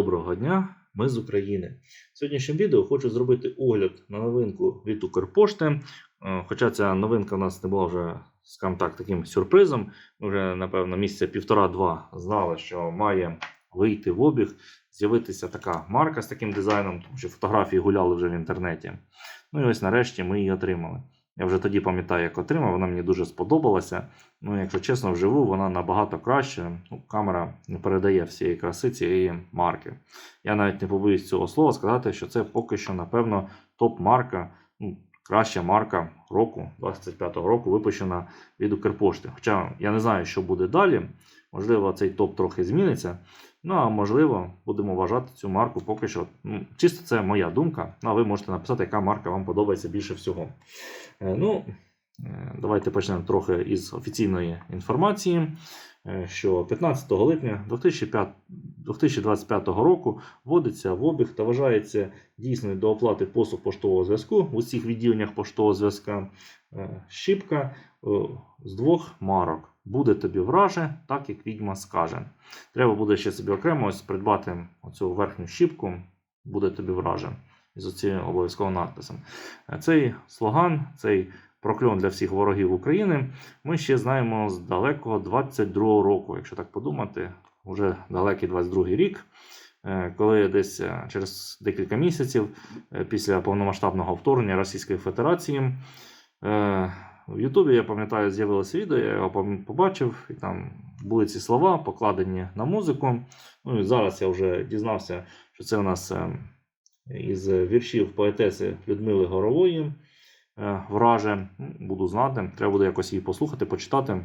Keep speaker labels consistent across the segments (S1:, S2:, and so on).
S1: Доброго дня, ми з України. В сьогоднішньому відео хочу зробити огляд на новинку від Укрпошти. Е, Хоча ця новинка у нас не була вже, скажімо так, таким сюрпризом. Ми вже, напевно, місяця півтора-два знали, що має вийти в обіг, з'явитися така марка з таким дизайном, тому що фотографії гуляли вже в інтернеті. Ну і ось нарешті ми її отримали. Я вже тоді пам'ятаю, як отримав, вона мені дуже сподобалася. Ну, якщо чесно, вживу вона набагато краще. Ну, камера не передає всієї краси цієї марки. Я навіть не побоюсь цього слова сказати, що це поки що, напевно, топ-марка, ну, краща марка року, 25-го року, випущена від Укрпошти. Хоча я не знаю, що буде далі. Можливо, цей топ трохи зміниться. Ну, а можливо, будемо вважати цю марку поки що. Ну, чисто це моя думка. Ну, а ви можете написати, яка марка вам подобається більше всього. Е, Ну, е, давайте почнемо трохи із офіційної інформації, е, що 15 липня 2005 2025 року вводиться в обіг та вважається дійсною до оплати послуг поштового зв'язку в усіх відділеннях поштового зв'язка е, щіпка е, з двох марок. Буде тобі враже, так як відьма скаже. Треба буде ще собі окремо ось придбати оцю верхню щіпку, буде тобі враже. З оцим обов'язковим надписом. Е, Цей слоган, цей прокльон для всіх ворогів України, ми ще знаємо з далекого 22-го року, якщо так подумати, вже далекий 22-й рік, е, коли десь е, через декілька місяців е, після повномасштабного вторгнення Російської Федерації в Ютубі, я пам'ятаю, з'явилося відео, я його побачив, і там були ці слова покладені на музику. Ну і зараз я вже дізнався, що це у нас із віршів поетеси Людмили Горової. Враже, буду знати. Треба буде якось її послухати, почитати.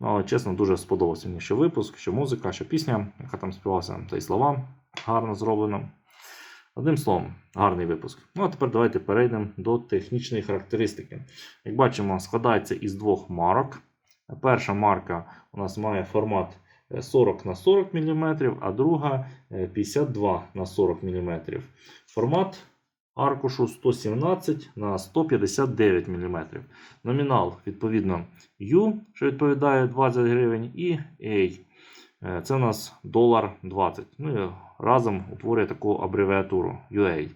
S1: Але чесно, дуже сподобався мені що випуск, що музика, що пісня, яка там співалася, та й слова гарно зроблено. Одним словом, гарний випуск. Ну а тепер давайте перейдемо до технічної характеристики. Як бачимо, складається із двох марок. Перша марка у нас має формат е, 40 на 40 мм, а друга е, 52 на 40 мм. Формат аркушу 117 на 159 мм. Номінал, відповідно, U, що відповідає 20 гривень, і A. Е, Це у нас долар 20. Ну і разом утворює таку абревіатуру UA.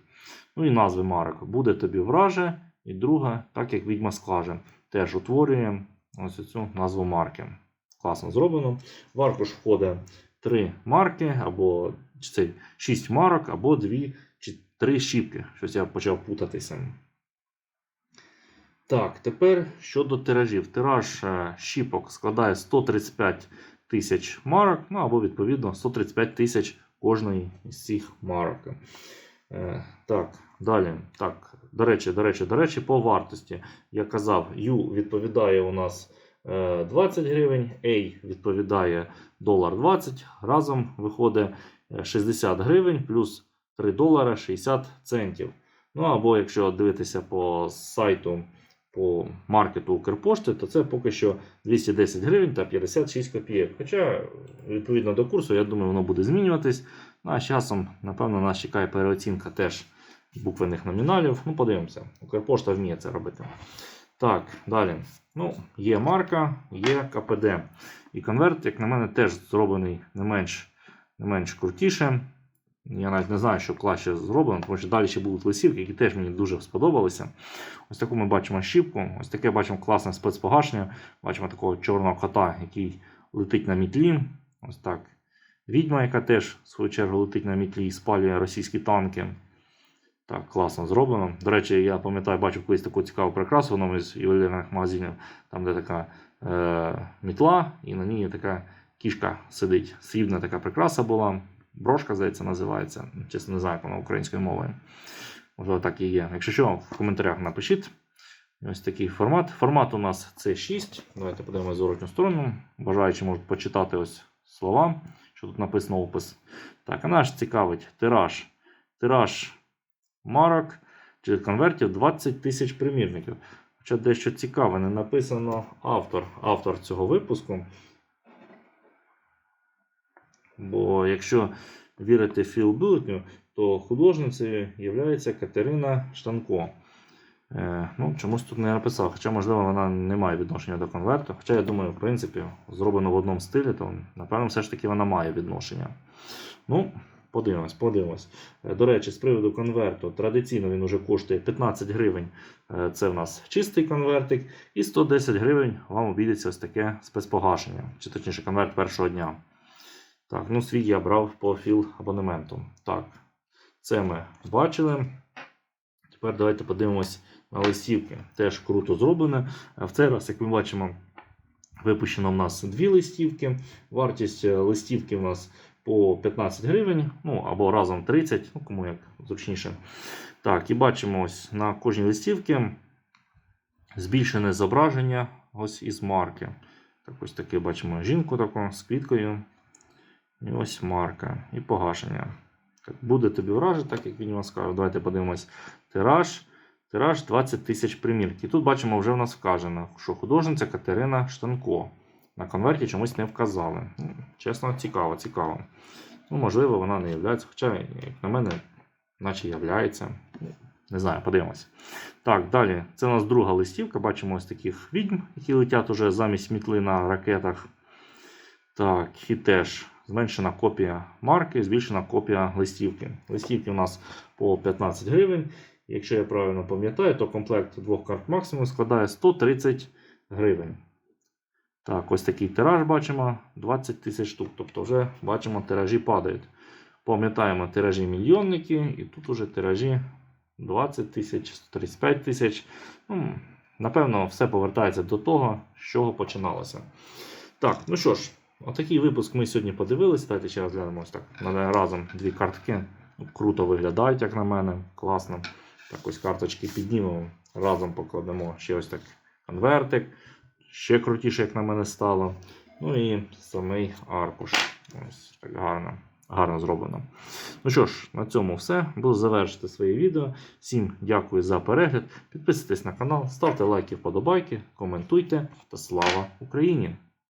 S1: Ну і назви марок. Буде тобі враже, і друга, так як відьма скаже, теж утворює ось цю назву марки. Класно зроблено. В аркуш входить три марки, або це 6 марок, або 2 3 щіпки. Щось я почав путатися. Так, тепер щодо тиражів. Тираж е, щіпок складає 135 тисяч марок, ну або відповідно 135 тисяч кожної з цих марок. Е, так, далі. Так, до речі, до речі, до речі, по вартості. Я казав, U відповідає у нас е, 20 гривень, A відповідає долар 20. Разом виходить е, 60 гривень плюс 3 долара 60 центів. Ну або якщо дивитися по сайту по маркету Укрпошти, то це поки що 210 гривень та 56 копійок. Хоча, відповідно до курсу, я думаю, воно буде змінюватись. Ну, а з часом, напевно, нас чекає переоцінка теж буквених номіналів. Ну, подивимося. Укрпошта вміє це робити. Так, далі. Ну, Є марка, є КПД. І конверт, як на мене, теж зроблений не менш, не менш крутіше. Я навіть не знаю, що краще зроблено, тому що далі ще будуть лисівки, які теж мені дуже сподобалися. Ось таку ми бачимо щіпку, ось таке бачимо класне спецпогашення. Бачимо такого чорного кота, який летить на мітлі. Ось так. Відьма, яка теж, в свою чергу, летить на мітлі і спалює російські танки. Так, класно зроблено. До речі, я пам'ятаю, бачив колись таку цікаву прикрасу в одному із ювелірних магазинів, там, де така е, мітла, і на ній така кішка сидить. Срібна така прикраса була. Брошка, здається, називається. Чесно, не знаю, як вона українською мовою. Можливо, так і є. Якщо що, в коментарях напишіть. Ось такий формат. Формат у нас C6. Давайте подивимося зворотню сторону. Бажаючи можуть почитати ось слова, що тут написано опис. Так, а наш цікавить тираж. Тираж марок чи конвертів 20 тисяч примірників. Хоча дещо цікаве, не написано автор, автор цього випуску. Бо якщо вірити Філ Бюлетню, то художницею є Катерина Штанко. Е, ну, Чомусь тут не написав, хоча, можливо, вона не має відношення до конверту. Хоча, я думаю, в принципі, зроблено в одному стилі, то, напевно, все ж таки вона має відношення. Ну, подивимось, подивимось. Е, До речі, з приводу конверту, традиційно він вже коштує 15 гривень. Е, Це в нас чистий конвертик. І 110 гривень вам обійдеться ось таке спецпогашення, чи точніше конверт першого дня. Так, ну свій я брав по філ абонементу. Так, це ми бачили. Тепер давайте подивимось на листівки. Теж круто зроблене. Е, В цей раз, як ми бачимо, випущено в нас дві листівки. Вартість е, листівки в нас по 15 гривень, ну або разом 30, ну кому як зручніше. Так, і бачимо ось на кожній листівці збільшене зображення ось із марки. Так, ось таке бачимо жінку таку з квіткою. І ось марка. І погашення. Буде тобі вражити, так як він вам сказав. Давайте подивимось. Тираж. Тираж 20 тисяч примірки. Тут бачимо, вже в нас вказано, що художниця Катерина Штанко. На конверті чомусь не вказали. Чесно, цікаво, цікаво. Ну, можливо, вона не являється, хоча, як на мене, наче являється. Не знаю, подивимось. Так, далі. Це у нас друга листівка. Бачимо ось таких відьм, які летять уже замість мітли на ракетах. Так, і теж зменшена копія марки, збільшена копія листівки. Листівки у нас по 15 гривень. Якщо я правильно пам'ятаю, то комплект двох карт максимум складає 130 гривень. Так, ось такий тираж бачимо 20 тисяч штук. Тобто вже бачимо, тиражі падають. Пам'ятаємо тиражі мільйонники, і тут уже тиражі 20 тисяч, 135 тисяч. Ну, напевно, все повертається до того, з чого починалося. Так, ну що ж, отакий випуск ми сьогодні подивилися. Давайте ще раз глянемо ось так. на- Разом дві картки. Круто виглядають, як на мене. Класно. Так ось карточки піднімемо. Разом покладемо ще ось так конвертик. Ще крутіше, як на мене стало. Ну і самий аркуш. Ось так гарно. Гарно зроблено. Ну що ж, на цьому все. Буду завершити своє відео. Всім дякую за перегляд. Підписуйтесь на канал, ставте лайки, вподобайки, коментуйте та слава Україні!